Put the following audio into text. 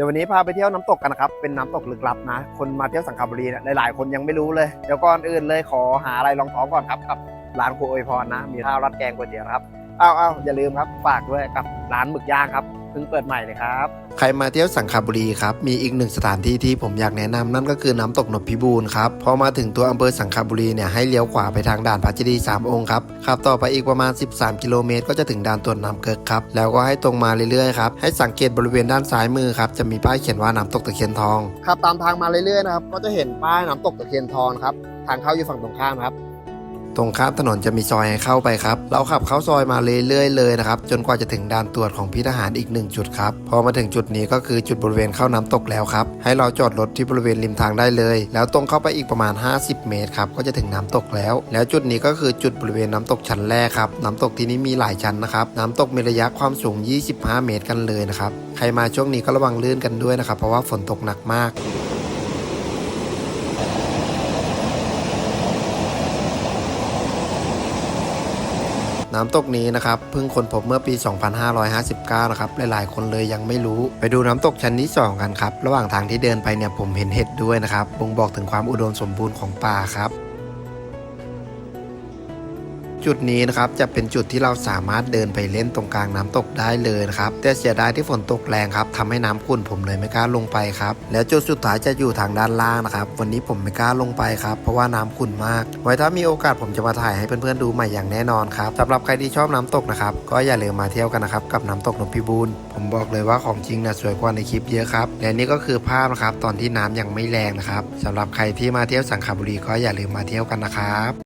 ดี๋ยววันนี้พาไปเที่ยวน้ำตกกันนะครับ เป็นน้ำตกลึกลับนะ คนมาเที่ยวสังขบุรีเนี่ยหลายๆคนยังไม่รู้เลย เดี๋ยวก่อนอื่นเลยขอหาอะไรรองท้องก่อนครับกับร้านครูอวยพรนะ มีข้าวรัดแกงก๋วยเตี๋ยวครับ อ้าวอ้าวอย่าลืมครับ ฝากด้วยกับร้านหมึกย่างครับ เพิ่งเปิดใหม่เลยครับ ใครมาเที่ยวสังขบุรีครับ มีอีกหนึ่งสถานที่ที่ผมอยากแนะนำนั่นก็คือน้ำตกนพพิบูลครับ พอมาถึงตัวอำเภอสังขบุรีเนี่ยให้เลี้ยวขวาไปทางด่านพระเจดีย์สามองค์ครับขับต่อไปอีกประมาณ 13 กิโลเมตร ก็จะถึงด่านตรวจน้ำเกิกครับ แล้วก็ให้ตรงมาเรื่อยๆครับให้สังเกตบริเวณด้านซ้ายมือครับจะมีป้ายเขียนว่าน้ำตกตะเคียนทองขับตามทางมาเรื่อยๆนะครับก็จะเห็นป้ายน้ำตกตะเคียนทองครับทางเข้าอยู่ฝั่งตรงข้ามครับ ตรงข้ามถนนจะมีซอยให้เข้าไปครับ เราขับเข้าซอยมาเรื่อยๆเลยนะครับ จนกว่าจะถึงด่านตรวจของพี่ทหารอีกหนึ่งจุดครับ พอมาถึงจุดนี้ก็คือจุดบริเวณเข้าน้ำตกแล้วครับ ให้เราจอดรถที่บริเวณริมทางได้เลย แล้วตรงเข้าไปอีกประมาณ 50 เมตรครับ ก็จะถึงน้ำตกแล้ว แล้วจุดนี้ก็คือจุดบริเวณน้ำตกชั้นแรกครับ น้ำตกที่นี้มีหลายชั้นนะครับ น้ำตกมีระยะความสูง 25 เมตรกันเลยนะครับ ใครมาช่วงนี้ก็ระวังลื่นกันด้วยนะครับ เพราะว่าฝนตกหนักมาก น้ำตกนี้นะครับเพิ่งค้นพบเมื่อปี 2559 นะครับ หลายๆ คนเลยยังไม่รู้ ไปดูน้ำตกชั้นที่ 2 กันครับ ระหว่างทางที่เดินไปเนี่ยผมเห็นเห็ดด้วยนะครับบ่งบอกถึงความอุดมสมบูรณ์ของป่าครับ จุดนี้นะครับจะเป็นจุดที่เราสามารถเดินไปเล่นตรงกลางน้ำตกได้เลยนะครับแต่เสียดายที่ฝนตกแรงครับทำให้น้ำขุ่นผมเลยไม่กล้าลงไปครับแล้วจุดสุดท้ายจะอยู่ทางด้านล่างนะครับวันนี้ผมไม่กล้าลงไปครับเพราะว่าน้ำขุ่นมาก ไว้ถ้ามีโอกาสผมจะมาถ่ายให้เพื่อนๆดูใหม่อย่างแน่นอนครับสำหรับใครที่ชอบน้ำตกนะครับก็อย่าลืมมาเที่ยวกันนะครับกับน้ำตกนพิบูลผมบอกเลยว่าของจริงนะสวยกว่าในคลิปเยอะครับและนี่ก็คือภาพนะครับตอนที่น้ำยังไม่แรงนะครับสำหรับใครที่มาเที่ยวสังขบุรีก็อย่าลืมมาเที่ยวกันนะครับ